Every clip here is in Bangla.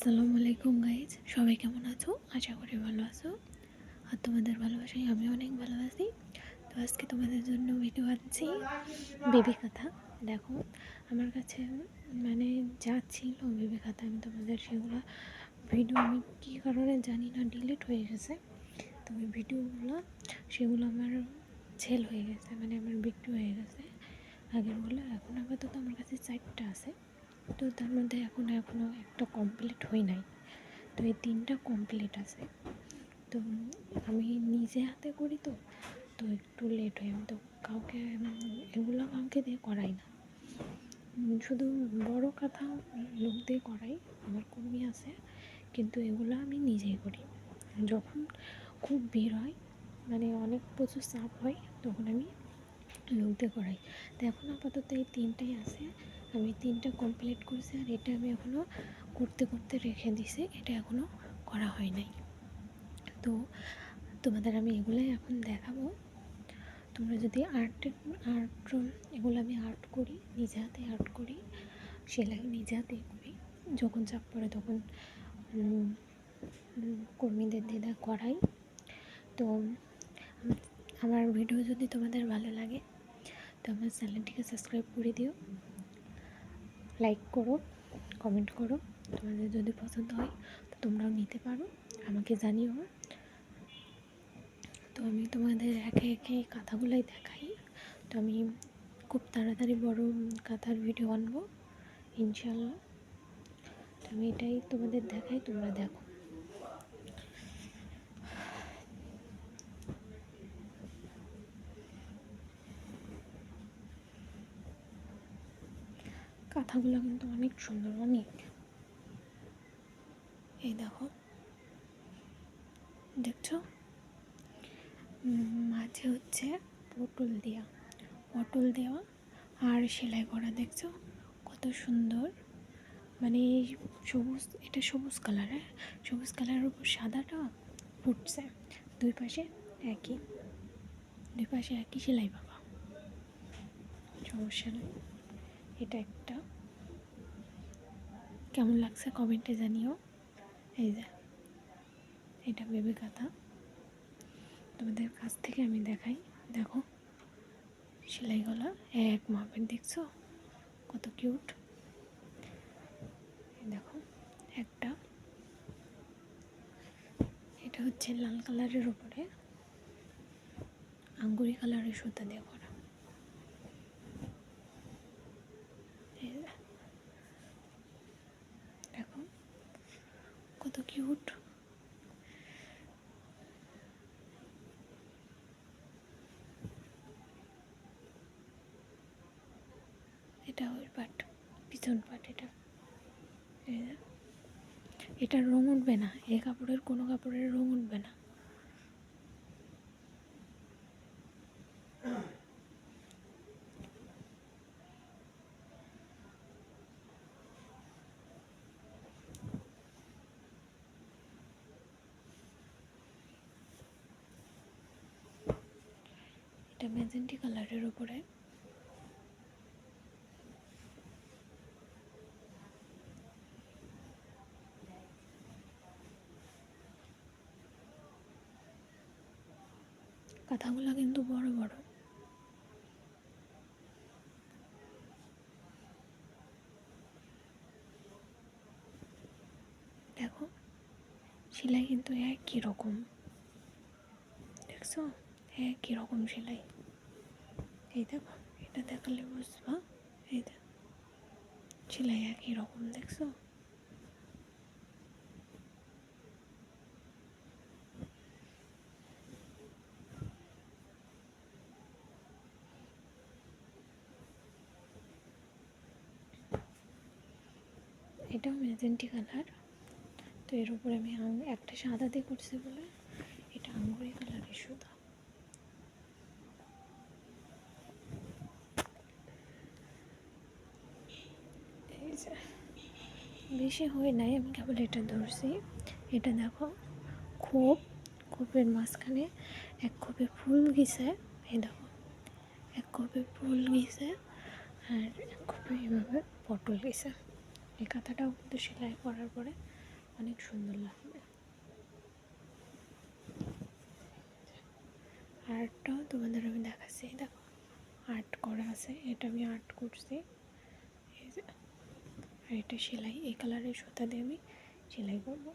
আসসালামু আলাইকুম গাইজ সবাই কেমন আছো? আশা করি ভালো আছো। আর তোমাদের ভালোবাসাই আমি অনেক ভালো আছি। তো আজকে তোমাদের জন্য ভিডিও আনছি বেবি কথা দেখো, আমার কাছে মানে যা ছিল বেবি কথা আমি তোমাদের সেগুলো ভিডিও আমি কী কারণে জানি না ডিলিট হয়ে গেছে। তো ওই ভিডিওগুলো সেগুলো আমার ছেল হয়ে গেছে মানে আমার বিক্রি হয়ে গেছে। আগেরগুলো এখন আপাতত আমার কাছে চারটা আছে। তো তার মধ্যে এখন এখনও একটা কমপ্লিট হয় নাই। তো এই তিনটা কমপ্লিট আছে। তো আমি নিজে হাতে করি তো তো একটু লেট হয়। আমি তো কাউকে, এগুলো কাউকে দিয়ে করাই না। শুধু বড় কথা লোক দিয়ে করাই, আমার কর্মী আছে, কিন্তু এগুলো আমি নিজেই করি। যখন খুব ভিড় হয় মানে অনেক প্রচুর চাপ হয়, তখন আমি লোক দিয়ে করাই। তো এখন আপাতত এই তিনটাই আছে। আমি তিনটা কমপ্লিট করেছি আর এটা আমি এখনও করতে করতে রেখে দিছি, এটা এখনও করা হয় নাই। তো তোমাদের আমি এগুলোই এখন দেখাবো। তোমরা যদি আর্ট আর্ট এগুলো আমি আর্ট করি, নিজে হাতে আর্ট করি, সেলাই নিজে হাতে করি, যখন চাপ পড়ে তখন কর্মীদের দিদা করাই। তো আমার ভিডিও যদি তোমাদের ভালো লাগে, তো আমার চ্যানেলটিকে সাবস্ক্রাইব করে দিও। লাইক করো কমেন্ট করো। তোমাদের যদি পছন্দ হয়, তো তোমরাও নিতে পারো। আমাকে জানিও। তো আমি তোমাদের একে একে কাঁথাগুলোই দেখাই। তো আমি খুব তাড়াতাড়ি বড় কাঁথার ভিডিও আনব, ইনশাল্লাহ। তো আমি এটাই তোমাদের দেখাই, তোমরা দেখো। কাঁথাগুলো কিন্তু অনেক সুন্দর, অনেক। এই দেখো। দেখছ? মাঝে হচ্ছে পটল দেওয়া পটল দেওয়া আর সেলাই করা, দেখছ? কত সুন্দর। মানে সবুজ, এটা সবুজ কালার হ্যাঁ? সবুজ কালারের উপর সাদাটা ফুটছে। দুই পাশে একই। দুই পাশে একই সেলাই পাবা সমস্যা নেই। এটা একটা। কেমন লাগছে কমেন্টে জানিও। এই যে, এটা বেবি কাঁথা। তোমাদের কাছ থেকে আমি দেখাই। দেখো, সেলাই গলা, এক মাপের, দেখছ? কত কিউট। দেখো, একটা। এটা হচ্ছে লাল কালারের উপরে। আঙ্গুরি কালারের সুতা দিয়ে করা এই যে। দেখো কত কিউট এটা ওর পাট পিছন পাট এটা। এটা রং উঠবে না এ কাপড়ের কোনো কাপড়ের রং উঠবে না। এটা ম্যাজেন্টি কালারের উপরে। কাঁথাগুলো কিন্তু বড় বড়। দেখো সেলাই কিন্তু একই রকম। দেখছ? একই রকম সেলাই? এই দেখো, এটা দেখালে বুঝবা। এই দেখো, সেলাই একই রকম, দেখছ? এটাও ম্যাজেন্টি কালার। তো এর উপরে আমি একটা সাদা দিয়ে করছি বলে, এটা আঙ্গুরি কালারের সুতা এই যে। বেশি হয় নাই, আমি কেবল এটা ধরছি। এটা দেখো খোপ খোপের মাঝখানে এক খোপে ফুল গেছে, এই দেখো, এক খোপে ফুল গেছে আর এক খোপে এভাবে পটল গেছে। এই কাঁথাটাও কিন্তু সেলাই করার পরে অনেক সুন্দর লাগবে। আর্টটাও তোমাদের আমি দেখাচ্ছি দেখো, আর্ট করা আছে, এটা আমি আর্ট করছি। আর এটা সেলাই, এই কালারের সুতা দিয়ে আমি সেলাই করব।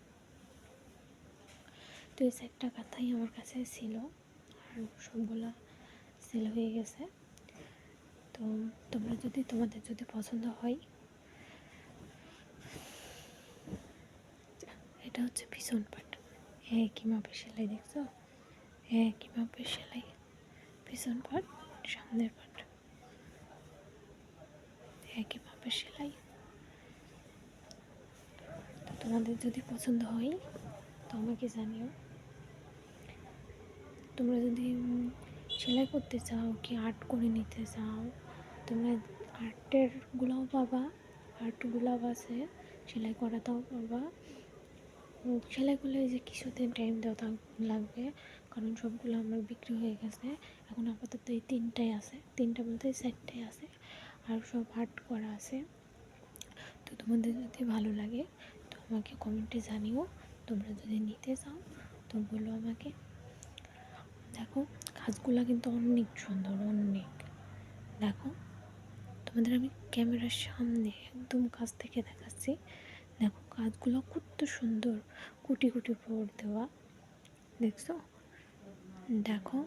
তো এই সেটটা কাঁথাই আমার কাছে ছিল আর সবগুলা সেল হয়ে গেছে। তো তোমরা যদি, তোমাদের যদি পছন্দ হয়, এটা হচ্ছে ভীষণ পাট। একই মাপের সেলাই দেখছ? একই মাপের সেলাই? ভীষণ পাট, সামনের পাট। একই মাপের সেলাই? তোমাদের যদি পছন্দ হয়, তো আমাকে জানিও। তোমরা যদি সেলাই করতে চাও কি আর্ট করে নিতে চাও, তোমরা আর্টের গুলাও পাবা আর্টগুলাও আছে, সেলাই করাটাও পাবা। সেলাই করলে যে কিছুদিন টাইম দেওয়া লাগবে, কারণ সবগুলো আমার বিক্রি হয়ে গেছে। এখন আপাতত এই তিনটাই আছে, তিনটা বলতে চারটাই আছে, আর সব আর্ট করা আছে। তো তোমাদের যদি ভালো লাগে আমাকে কমেন্টে জানিও। তোমরা যদি নিতে চাও, তো বলো আমাকে। দেখো, কাজগুলো কিন্তু অনেক সুন্দর, অনেক। দেখো, তোমাদের আমি ক্যামেরার সামনে একদম কাছ থেকে দেখাচ্ছি। দেখো, কাজগুলো কত সুন্দর। কুটি কুটি পর দেওয়া। দেখছ? দেখো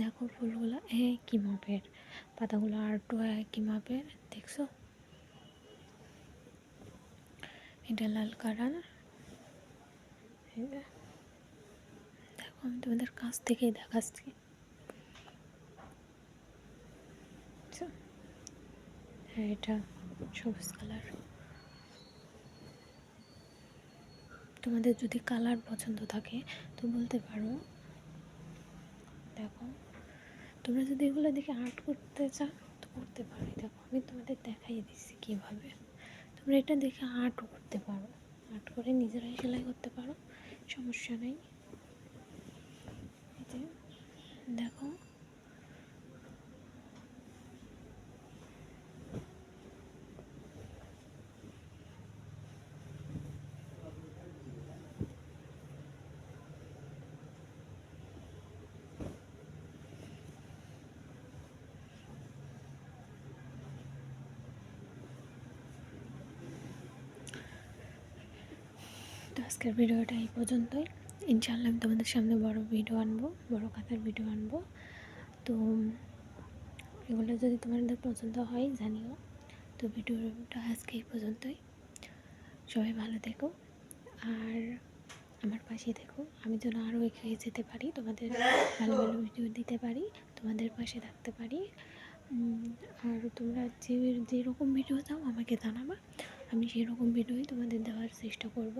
দেখো ফুলগুলো একই মাপের? পাতাগুলো আর্টও একই মাপের? দেখছ? এটা লাল কালার। দেখো, আমি তোমাদের কাছ থেকেই দেখাচ্ছি? হ্যাঁ এটা সবুজ কালার। তোমাদের যদি কালার পছন্দ থাকে, তো বলতে পারো। দেখো। তোমরা যদি এগুলো দেখে আর্ট করতে চাও, তো করতে পারো। দেখো, আমি তোমাদের দেখাই দিচ্ছি কীভাবে। তোমরা এটা দেখে আর্টও করতে পারো। আর্ট করে নিজেরাই সেলাই করতে পারো, সমস্যা নেই। দেখো। তো আজকের ভিডিওটা এই পর্যন্তই। ইনশাল্লাহ আমি তোমাদের সামনে বড় ভিডিও আনব, বড় কাতার ভিডিও আনব। তো এগুলো যদি তোমাদের পছন্দ হয়, জানিও। তো ভিডিওটা আজকে এই পর্যন্তই। সবাই ভালো থেকো। আর আমার পাশে থেকো। আমি যেন আরও এগিয়ে যেতে পারি, তোমাদের ভালো ভালো ভিডিও দিতে পারি, তোমাদের পাশে থাকতে পারি। আর তোমরা যে, যেরকম ভিডিও দাও, আমাকে জানাবা। আমি সেরকম ভিডিওই তোমাদের দেওয়ার চেষ্টা করব।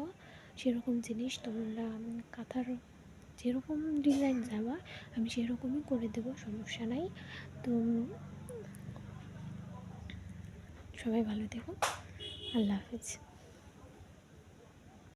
সেরকম জিনিস তোমরা কাঁথার যেরকম ডিজাইন যাবা আমি সেরকমই করে দেবো, সমস্যা নাই। তো, সবাই ভালো থেকো। আল্লাহ হাফেজ।